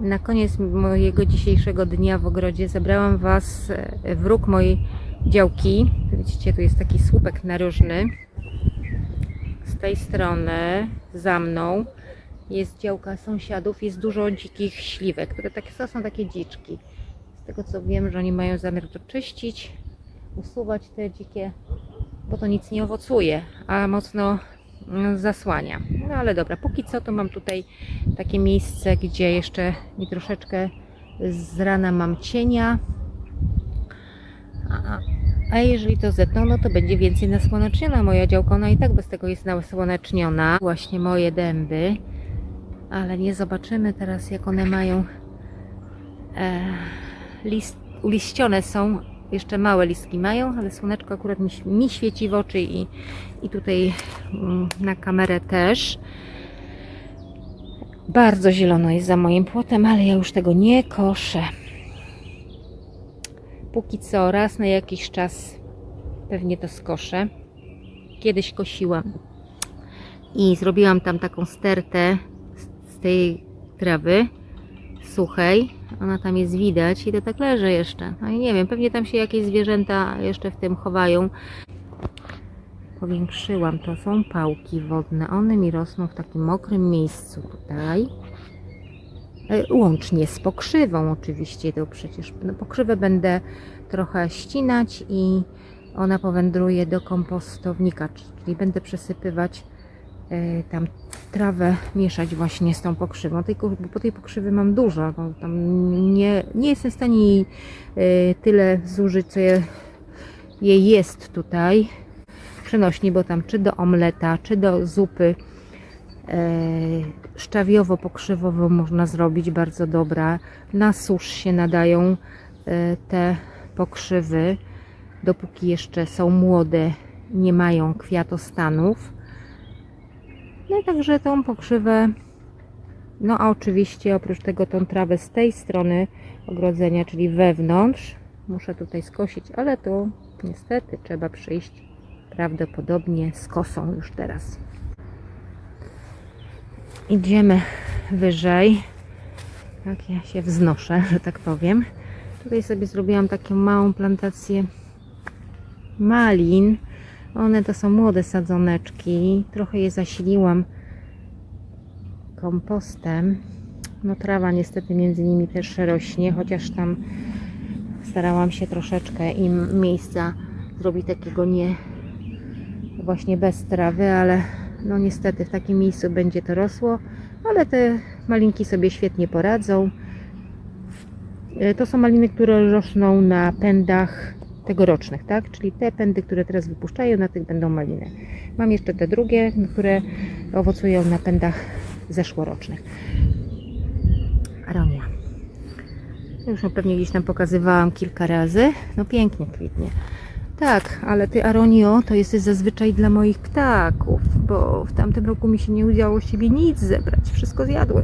Na koniec mojego dzisiejszego dnia w ogrodzie zabrałam Was e, w róg mojej działki. Widzicie, tu jest taki słupek narożny. Z tej strony, za mną, jest działka sąsiadów. Jest dużo dzikich śliwek, które takie, to są takie dziczki. Z tego co wiem, że oni mają zamiar to czyścić, usuwać te dzikie, bo to nic nie owocuje, a mocno zasłania. No ale dobra, póki co to mam tutaj takie miejsce, gdzie jeszcze mi troszeczkę z rana mam cienia. A, a jeżeli to zetną, no to będzie więcej nasłoneczniona moja działka. Ona i tak bez tego jest nasłoneczniona. Właśnie moje dęby. Ale nie zobaczymy teraz, jak one mają e, list, uliścione są. Jeszcze małe listki mają, ale słoneczko akurat mi, mi świeci w oczy i, i tutaj mm, na kamerę też. Bardzo zielono jest za moim płotem, ale ja już tego nie koszę. Póki co raz na jakiś czas pewnie to skoszę. Kiedyś kosiłam i zrobiłam tam taką stertę z- z tej trawy suchej. Ona tam jest widać i to tak leży jeszcze. No i nie wiem, pewnie tam się jakieś zwierzęta jeszcze w tym chowają. Powiększyłam. To są pałki wodne. One mi rosną w takim mokrym miejscu tutaj. E, Łącznie z pokrzywą oczywiście. To przecież no, pokrzywę będę trochę ścinać i ona powędruje do kompostownika, czyli będę przesypywać tam trawę, mieszać właśnie z tą pokrzywą. Bo tej pokrzywy mam dużo, bo tam nie, nie jestem w stanie jej e, tyle zużyć, co je, jej jest tutaj przenośni, bo tam czy do omleta, czy do zupy e, szczawiowo-pokrzywowo można zrobić, bardzo dobra. Na susz się nadają e, te pokrzywy, dopóki jeszcze są młode, nie mają kwiatostanów. No i także tą pokrzywę, no a oczywiście oprócz tego tą trawę z tej strony ogrodzenia, czyli wewnątrz, muszę tutaj skosić, ale to niestety trzeba przyjść prawdopodobnie z kosą już teraz. Idziemy wyżej. Tak, ja się wznoszę, że tak powiem. Tutaj sobie zrobiłam taką małą plantację malin. One to są młode sadzoneczki. Trochę je zasiliłam kompostem. No trawa niestety między nimi też rośnie, chociaż tam starałam się troszeczkę im miejsca zrobić takiego nie właśnie bez trawy, ale no niestety w takim miejscu będzie to rosło, ale te malinki sobie świetnie poradzą. E, To są maliny, które rosną na pędach tegorocznych, tak? Czyli te pędy, które teraz wypuszczają, na tych będą maliny. Mam jeszcze te drugie, które owocują na pędach zeszłorocznych. Aronia. Już ją pewnie gdzieś tam pokazywałam kilka razy. No pięknie kwitnie. Tak, ale ty Aronio to jesteś zazwyczaj dla moich ptaków, bo w tamtym roku mi się nie udało siebie nic zebrać. Wszystko zjadły.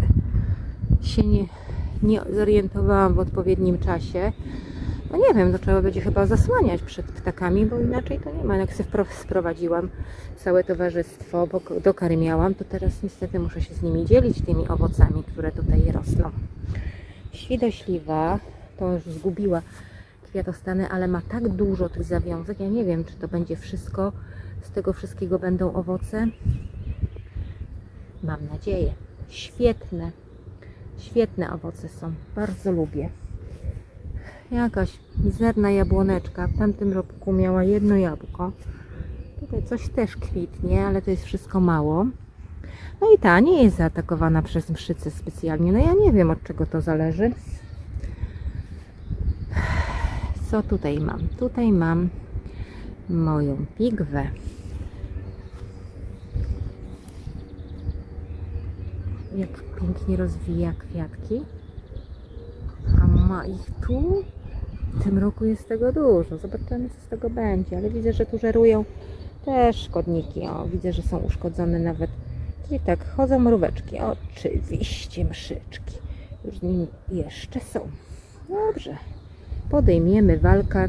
Się nie, nie zorientowałam w odpowiednim czasie. No nie wiem, to trzeba będzie chyba zasłaniać przed ptakami, bo inaczej to nie ma. Jak sobie sprowadziłam całe towarzystwo, bo dokarmiałam, to teraz niestety muszę się z nimi dzielić tymi owocami, które tutaj rosną. Świdośliwa to już zgubiła kwiatostany, ale ma tak dużo tych zawiązek. Ja nie wiem, czy to będzie wszystko, z tego wszystkiego będą owoce. Mam nadzieję. Świetne, świetne owoce są. Bardzo lubię. Jakaś mizerna jabłoneczka. W tamtym roku miała jedno jabłko. Tutaj coś też kwitnie, ale to jest wszystko mało. No i ta nie jest zaatakowana przez mszycę specjalnie. No ja nie wiem od czego to zależy. Co tutaj mam? Tutaj mam moją pigwę. Jak pięknie rozwija kwiatki. A ma ich tu? W tym roku jest tego dużo. Zobaczymy, co z tego będzie. Ale widzę, że tu żerują też szkodniki. O, widzę, że są uszkodzone nawet. I tak, chodzą mróweczki. Oczywiście mszyczki. Już z nimi jeszcze są. Dobrze. Podejmiemy walkę.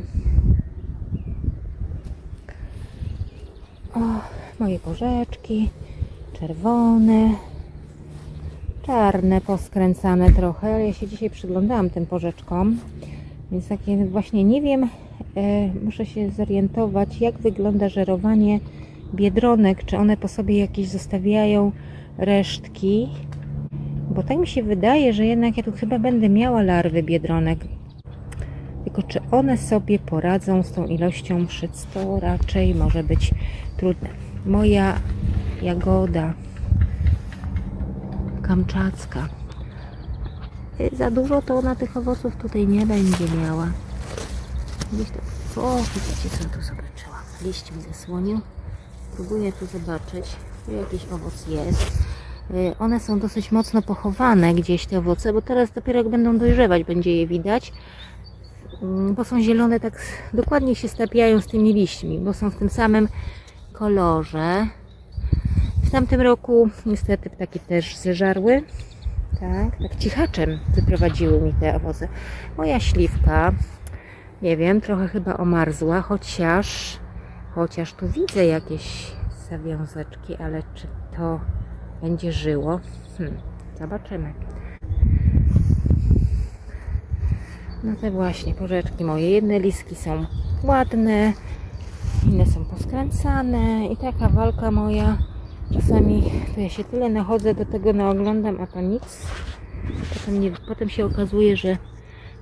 O, moje porzeczki. Czerwone. czarne, poskręcane trochę, ale ja się dzisiaj przyglądałam tym porzeczkom, więc takie właśnie nie wiem, e, muszę się zorientować, jak wygląda żerowanie biedronek, czy one po sobie jakieś zostawiają resztki, bo tak mi się wydaje, że jednak ja tu chyba będę miała larwy biedronek. Tylko czy one sobie poradzą z tą ilością szyc, to raczej może być trudne. Moja jagoda kamczacka. Za dużo to ona tych owoców tutaj nie będzie miała. Gdzieś o widzicie co tu zobaczyłam. Liść mi zasłonił. Próbuję tu zobaczyć. Tu jakiś owoc jest. Y, One są dosyć mocno pochowane gdzieś te owoce, bo teraz dopiero jak będą dojrzewać będzie je widać. Mm, Bo są zielone, tak dokładnie się stapiają z tymi liśćmi, bo są w tym samym kolorze. W tamtym roku niestety ptaki też zeżarły. Tak, tak cichaczem wyprowadziły mi te owoce. Moja śliwka, nie wiem, trochę chyba omarzła, chociaż, chociaż tu widzę jakieś zawiązeczki, ale czy to będzie żyło? Hmm, zobaczymy. No te właśnie porzeczki moje. Jedne liski są ładne, inne są poskręcane i taka walka moja. Czasami to ja się tyle nachodzę do tego naoglądam, a to nic. Potem, nie, potem się okazuje, że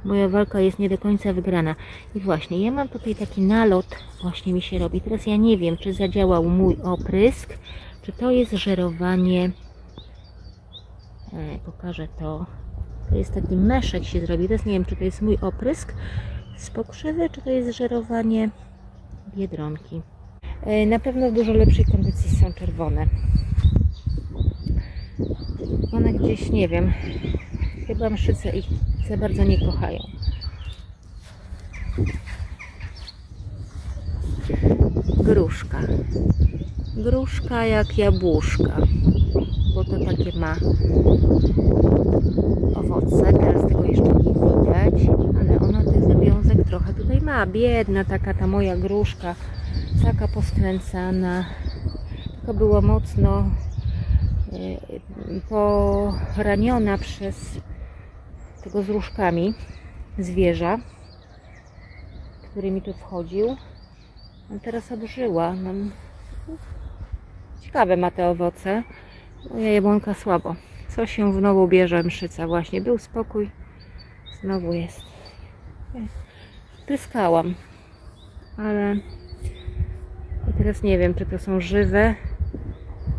moja walka jest nie do końca wygrana. I właśnie, ja mam tutaj taki nalot, właśnie mi się robi. Teraz ja nie wiem, czy zadziałał mój oprysk, czy to jest żerowanie. E, pokażę to. To jest taki meszek się zrobi. Teraz nie wiem, czy to jest mój oprysk z pokrzywy, czy to jest żerowanie biedronki. E, Na pewno w dużo lepszej kondycji są czerwone. One gdzieś, nie wiem, chyba mszyce ich za bardzo nie kochają. Gruszka. Gruszka jak jabłuszka, bo to takie ma owoce. Teraz tego jeszcze nie widać, ale ona tych zawiązek trochę tutaj ma. Biedna taka ta moja gruszka, taka poskręcana. Taka była mocno e, poraniona przez tego z różkami zwierza, który mi tu wchodził. A teraz odżyła. Ciekawe ma te owoce. Moja jabłonka słabo. Co się znowu bierze mszyca właśnie. Był spokój. Znowu jest. Tryskałam. Ale teraz nie wiem, czy to są żywe,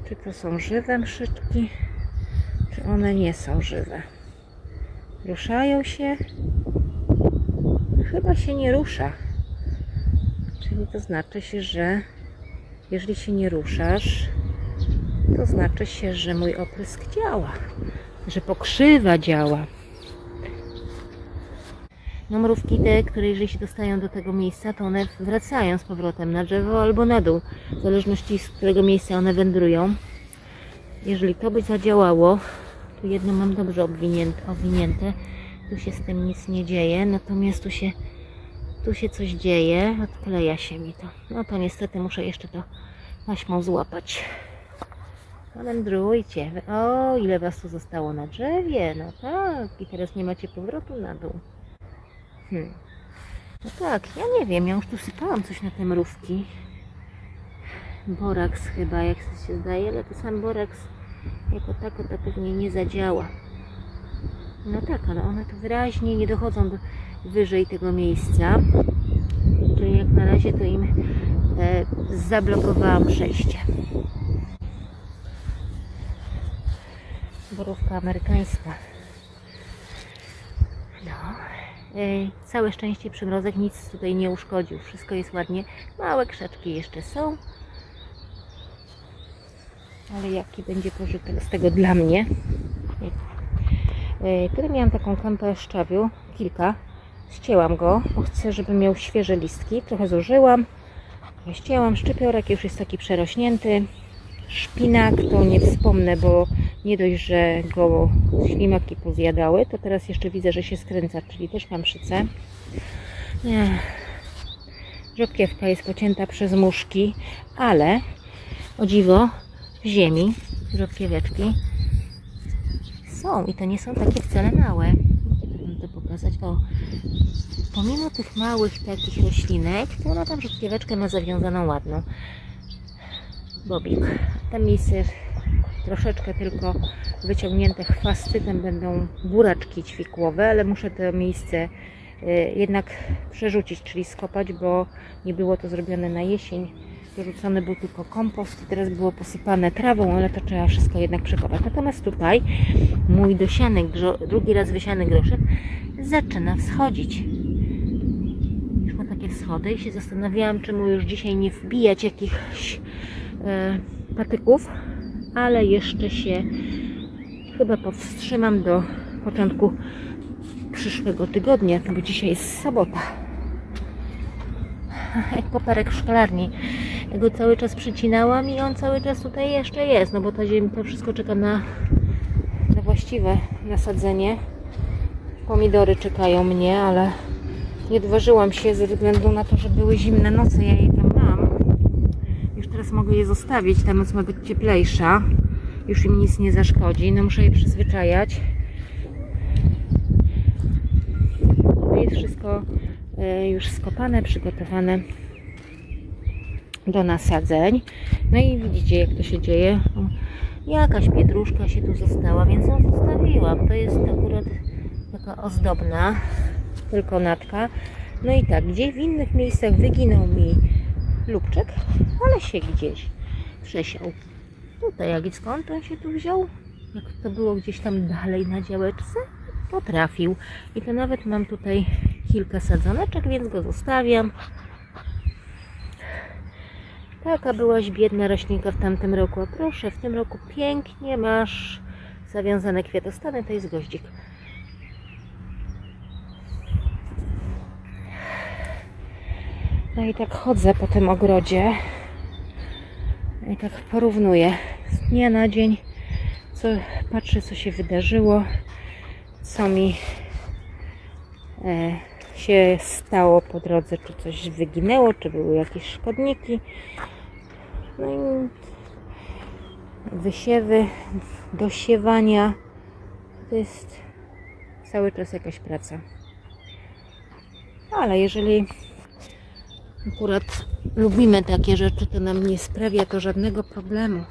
czy to są żywe mszyczki, czy one nie są żywe. Ruszają się? Chyba się nie rusza. Czyli to znaczy się, że jeżeli się nie ruszasz, to znaczy się, że mój oprysk działa, że pokrzywa działa. Mrówki te, które jeżeli się dostają do tego miejsca, to one wracają z powrotem na drzewo albo na dół, w zależności z którego miejsca one wędrują. Jeżeli to by zadziałało, tu jedno mam dobrze obwinięte, owinięte, tu się z tym nic nie dzieje, natomiast tu się, tu się coś dzieje, odkleja się mi to. No to niestety muszę jeszcze to taśmą złapać. No wędrujcie. O, ile was tu zostało na drzewie. No tak. I teraz nie macie powrotu na dół. Hmm. No tak, ja nie wiem. Ja już tu sypałam coś na te mrówki. Boraks chyba, jak się zdaje, ale to sam boraks jako tako to pewnie nie zadziała. No tak, ale one tu wyraźnie nie dochodzą do wyżej tego miejsca. Czyli jak na razie to im e, zablokowałam przejście. borówka amerykańska. No. E, Całe szczęście przymrozek nic tutaj nie uszkodził. Wszystko jest ładnie. Małe krzaczki jeszcze są. Ale jaki będzie pożytek z tego dla mnie? E, Tutaj miałam taką kępę szczawiu, kilka. Ścięłam go, bo chcę, żeby miał świeże listki. Trochę zużyłam. Ścięłam. Szczypiorek już jest taki przerośnięty. Szpinak to nie wspomnę, bo nie dość, że go ślimaki pozjadały, to teraz jeszcze widzę, że się skręca, czyli też mam szycę. Rzodkiewka jest pocięta przez muszki, ale o dziwo w ziemi rzodkieweczki są i to nie są takie wcale małe. Chciałabym to pokazać. O, pomimo tych małych takich roślinek, to ona tam rzutkieweczkę ma zawiązaną ładną. Bobik. Tam miejsce troszeczkę tylko wyciągnięte chwasty, tam będą buraczki ćwikłowe, ale muszę to miejsce y, jednak przerzucić, czyli skopać, bo nie było to zrobione na jesień. Wyrzucony był tylko kompost i teraz było posypane trawą, ale to trzeba wszystko jednak przekopać. Natomiast tutaj mój dosiany, grzo- drugi raz wysiany groszek zaczyna wschodzić. Już ma takie wschody i się zastanawiałam, czemu już dzisiaj nie wbijać jakichś e, patyków, ale jeszcze się chyba powstrzymam do początku przyszłego tygodnia, bo dzisiaj jest sobota. Jak koperek w szklarni. Ja go cały czas przycinałam i on cały czas tutaj jeszcze jest, no bo ta ziemia, to wszystko czeka na, na właściwe nasadzenie. Pomidory czekają mnie, ale nie odważyłam się ze względu na to, że były zimne noce, ja je tam teraz mogę je zostawić, ta noc ma być cieplejsza. Już im nic nie zaszkodzi, no muszę je przyzwyczajać. To jest wszystko e, już skopane, przygotowane do nasadzeń. No i widzicie jak to się dzieje. Jakaś pietruszka się tu została, więc ją zostawiłam. To jest akurat taka ozdobna, tylko natka. No i tak, gdzie w innych miejscach wyginął mi lubczek, ale się gdzieś przesiał. Tutaj jak skąd on się tu wziął? Jak to było gdzieś tam dalej na działeczce? Potrafił. I to nawet mam tutaj kilka sadzoneczek, więc go zostawiam. Taka byłaś biedna roślinka w tamtym roku. A proszę, w tym roku pięknie masz zawiązane kwiatostany. To jest goździk. No i tak chodzę po tym ogrodzie. I tak porównuję z dnia na dzień, co patrzę, co się wydarzyło, co mi e, się stało po drodze, czy coś wyginęło, czy były jakieś szkodniki. No i wysiewy, dosiewania. To jest cały czas jakaś praca. Ale jeżeli akurat lubimy takie rzeczy, to nam nie sprawia to żadnego problemu.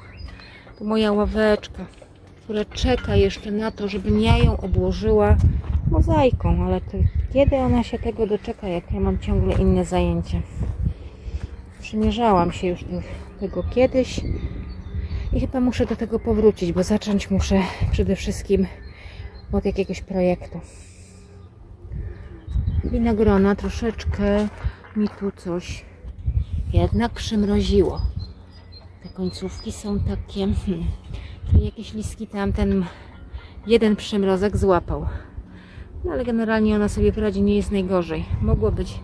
To moja ławeczka, która czeka jeszcze na to, żebym ja ją obłożyła mozaiką, ale to kiedy ona się tego doczeka, jak ja mam ciągle inne zajęcia? Przymierzałam się już do tego kiedyś i chyba muszę do tego powrócić, bo zacząć muszę przede wszystkim od jakiegoś projektu. Winogrona troszeczkę mi tu coś jednak przymroziło. Te końcówki są takie. Hmm, jakieś listki tam ten jeden przymrozek złapał. No ale generalnie ona sobie poradzi, nie jest najgorzej. Mogło być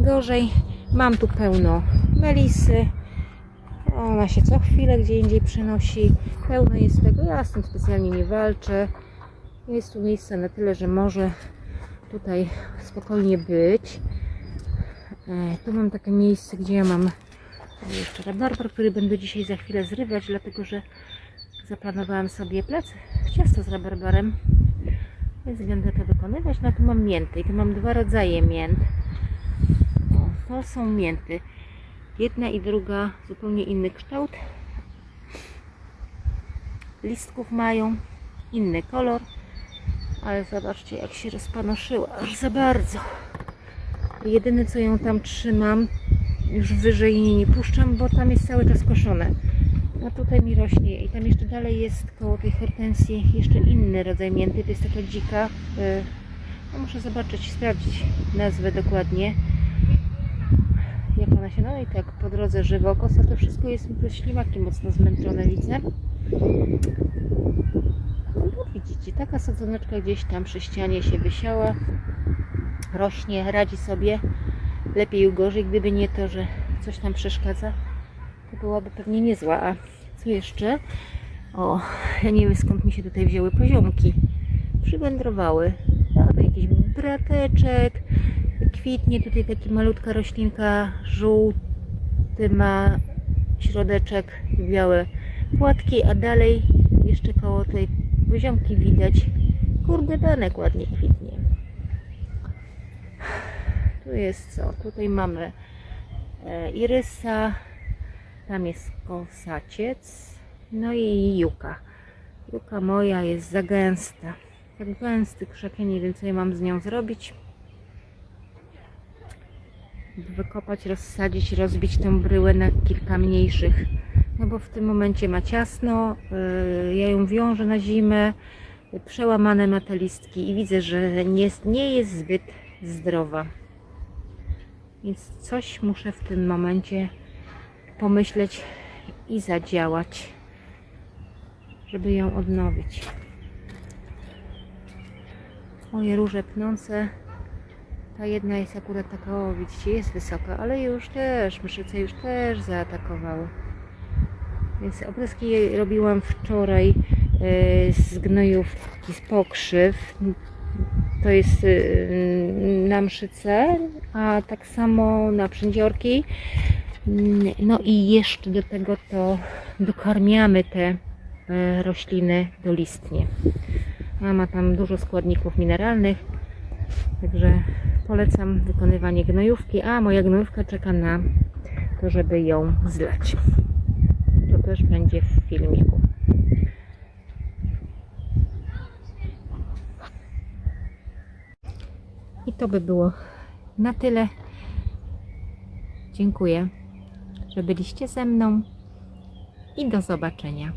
gorzej. Mam tu pełno melisy. Ona się co chwilę gdzie indziej przenosi. Pełno jest tego. Ja z tym specjalnie nie walczę. Jest tu miejsce na tyle, że może tutaj spokojnie być. E, Tu mam takie miejsce, gdzie ja mam jeszcze rabarbar, który będę dzisiaj za chwilę zrywać, dlatego że zaplanowałam sobie plec ciasto z rabarbarem, więc będę to wykonywać. No tu mam mięty i tu mam dwa rodzaje mięt. O, to są mięty. Jedna i druga zupełnie inny kształt. Listków mają inny kolor, ale zobaczcie jak się rozpanoszyła, aż za bardzo. Jedyne co ją tam trzymam, już wyżej jej nie puszczam, bo tam jest cały czas koszone. A tutaj mi rośnie i tam jeszcze dalej jest koło tej hortensji jeszcze inny rodzaj mięty, to jest taka dzika. y, No muszę zobaczyć, sprawdzić nazwę dokładnie. Jak ona się, no i tak po drodze żywokos, a to wszystko jest mi ślimaki mocno zmęczone, widzę. No widzicie, taka sadzoneczka gdzieś tam przy ścianie się wysiała rośnie, radzi sobie lepiej gorzej. Gdyby nie to, że coś tam przeszkadza, to byłaby pewnie niezła. A co jeszcze? O, ja nie wiem skąd mi się tutaj wzięły poziomki. Przywędrowały. To jakiś brateczek. Kwitnie tutaj taka malutka roślinka żółty ma środeczek białe płatki, a dalej jeszcze koło tej poziomki widać kurde benek ładnie kwitnie. Tu jest co? Tutaj mamy e, irysa, tam jest kosaciec, no i juka. Juka moja jest za gęsta. Tak gęsty krzak, nie wiem co ja mam z nią zrobić. Wykopać, rozsadzić, rozbić tę bryłę na kilka mniejszych. No bo w tym momencie ma ciasno, yy, ja ją wiążę na zimę, przełamane ma te listki i widzę, że nie, nie jest zbyt zdrowa. Więc coś muszę w tym momencie pomyśleć i zadziałać, żeby ją odnowić. Moje róże pnące. Ta jedna jest akurat taka, o widzicie, jest wysoka, ale już też, myszyce już też zaatakowały. Więc opryski robiłam wczoraj e, z gnojówki, z pokrzyw. To jest e, na mszyce, a tak samo na przędziorki. Mm, No i jeszcze do tego to dokarmiamy te e, rośliny dolistnie. A ma tam dużo składników mineralnych, także polecam wykonywanie gnojówki, a moja gnojówka czeka na to, żeby ją zlać. To też będzie w filmiku. I to by było na tyle. Dziękuję, że byliście ze mną i do zobaczenia.